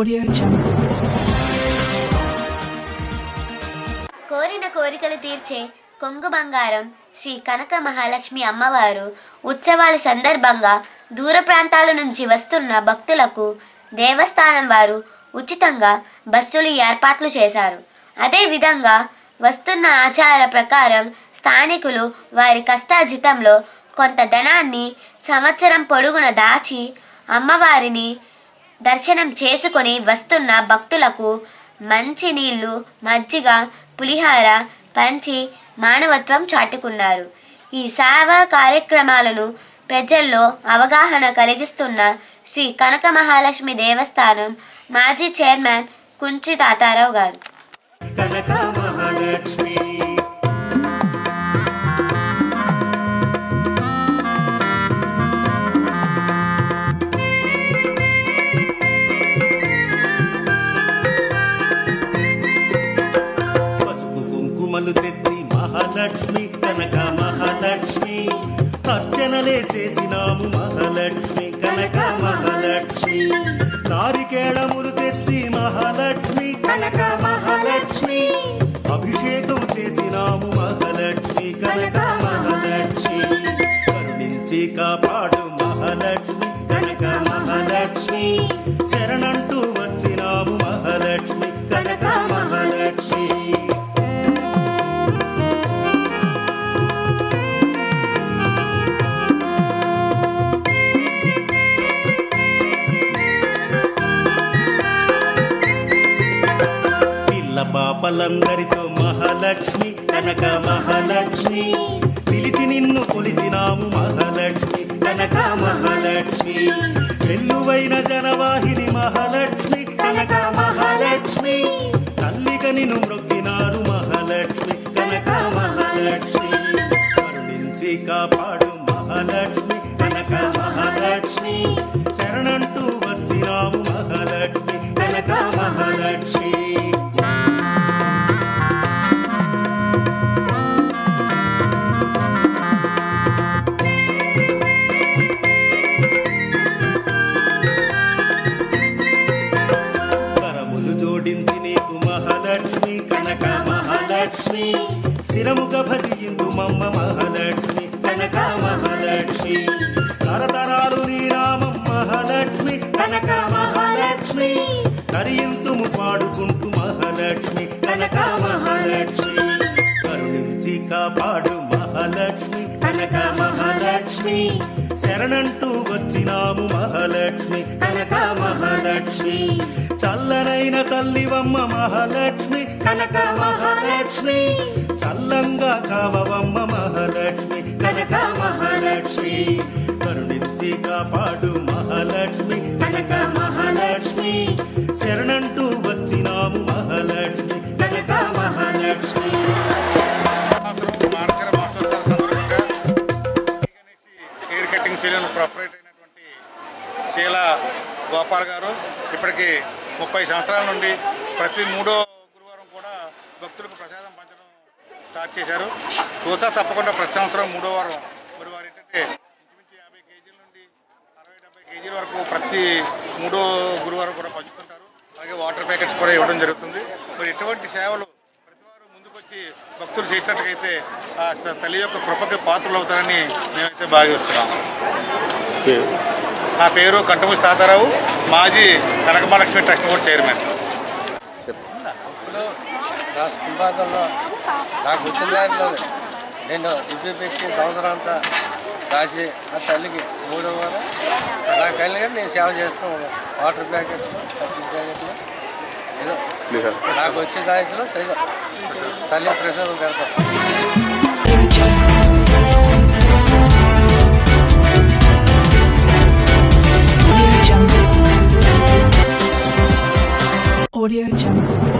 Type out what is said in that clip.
Audio కోరిన కోరికలు తీర్చే కొంగు బంగారం శ్రీ కనక మహాలక్ష్మి అమ్మవారు ఉత్సవాల సందర్భంగా దూర ప్రాంతాల నుంచి వస్తున్న భక్తులకు దేవస్థానం వారు ఉచితంగా బస్సులు ఏర్పాట్లు చేశారు. అదేవిధంగా వస్తున్న ఆచార ప్రకారం స్థానికులు వారి కష్టాజితంలో కొంత ధనాన్ని సంవత్సరం పొడుగున దాచి అమ్మవారిని దర్శనం చేసుకొని వస్తున్న భక్తులకు మంచి నీళ్ళు మజ్జిగ పులిహార పంచి మానవత్వం చాటుకున్నారు. ఈ సేవా కార్యక్రమాలను ప్రజల్లో అవగాహన కలిగిస్తున్న శ్రీ కనక మహాలక్ష్మి దేవస్థానం మాజీ చైర్మన్ కుంచి తాతారావు గారు మహాలక్ష్మి కనక మహాలక్ష్మి. అర్చనలే చేసినాము మహాలక్ష్మి కనక మహాలక్ష్మి. నారికేళములు తెచ్చి మహాలక్ష్మి కనక మహాలక్ష్మి. అభిషేకం చేసినాము మహాలక్ష్మి కనక మహాలక్ష్మి. కరుణించి కాపాడు మహాలక్ష్మి కనక మహాలక్ష్మి. శరణంటూ వచ్చినాము మహాలక్ష్మి కనక పాపలందరితో మహాలక్ష్మి కనక మహాలక్ష్మి. పిలిచి నిన్ను కొలిచినాము మహాలక్ష్మి కనక మహాలక్ష్మి. వెల్లువైన జనవాహిని మహాలక్ష్మి కనక మహాలక్ష్మి. తల్లిక నిన్ను మ్రొక్కినారు మహాలక్ష్మి కనక మహాలక్ష్మి. కరుణించి కాపాడు మహాలక్ష్మి కనక మహాలక్ష్మి. చరణంటూ వచ్చినాము మహాలక్ష్మి కనక మహాలక్ష్మి. స్థిరముగా భజిందు మమ్మ మహాలక్ష్మి. కనక మహాలక్ష్మి. తరతరాలు నీ నామం మహాలక్ష్మి. కనక మహాలక్ష్మి. కరియింతుము పాడుకుంటూ మహాలక్ష్మి. కనక మహాలక్ష్మి. కరుణించి కాపాడు మహాలక్ష్మి. కనక మహాలక్ష్మి. శరణంటూ వచ్చినాము మహాలక్ష్మి. కనక మహాలక్ష్మి. చల్లనైన తల్లివమ్మ మహాలక్ష్మి. కనక మహాలక్ష్మి. చల్లంగా కావవమ్మ మహాలక్ష్మి. కనక మహాలక్ష్మి. కరుణించి కాపాడు మహాలక్ష్మి. కనక మహాలక్ష్మి. శరణంటూ వచ్చినాము Mahalakshmi. Kanaka Mahalakshmi. Hair cutting proprietor అయినటువంటి శీల గోపాల్ గారు. ఇప్పటికి ముప్పై సంవత్సరాల నుండి ప్రతి మూడో గురువారం కూడా భక్తులకు ప్రసాదం పంచడం స్టార్ట్ చేశారు. తూచా తప్పకుండా ప్రతి సంవత్సరం మూడో వారం గురువారం ఏంటంటే ఇంచుమించు యాభై కేజీల నుండి అరవై డెబ్బై కేజీల వరకు ప్రతి మూడో గురువారం కూడా పంచుకుంటారు. అలాగే వాటర్ ప్యాకెట్స్ కూడా ఇవ్వడం జరుగుతుంది. మరి ఇటువంటి సేవలు ప్రతివారు ముందుకొచ్చి భక్తులు చేసినట్టుగైతే ఆ తల్లి యొక్క కృపకి పాత్రలు అవుతారని మేమైతే భావిస్తున్నాం. నా పేరు కంటమూసి తాతారావు. మాజీ కనకమహాలక్ష్మి ట్రస్ట్ బోర్డు చైర్మన్. నా నాకు వచ్చిన దాంట్లో నేను ఇప్పి పెట్టి సంవత్సరం అంతా రాసి ఆ తల్లికి మూడో వారం నాకు తల్లిగా నేను సేవ చేస్తూ ఉన్నాను వాటర్ ప్యాకెట్లు పచ్చి ప్యాకెట్లు ఏదో. నాకు వచ్చే దాంట్లో సరిగా తల్లి ప్రసాదం పెడతాను Audio Jungle.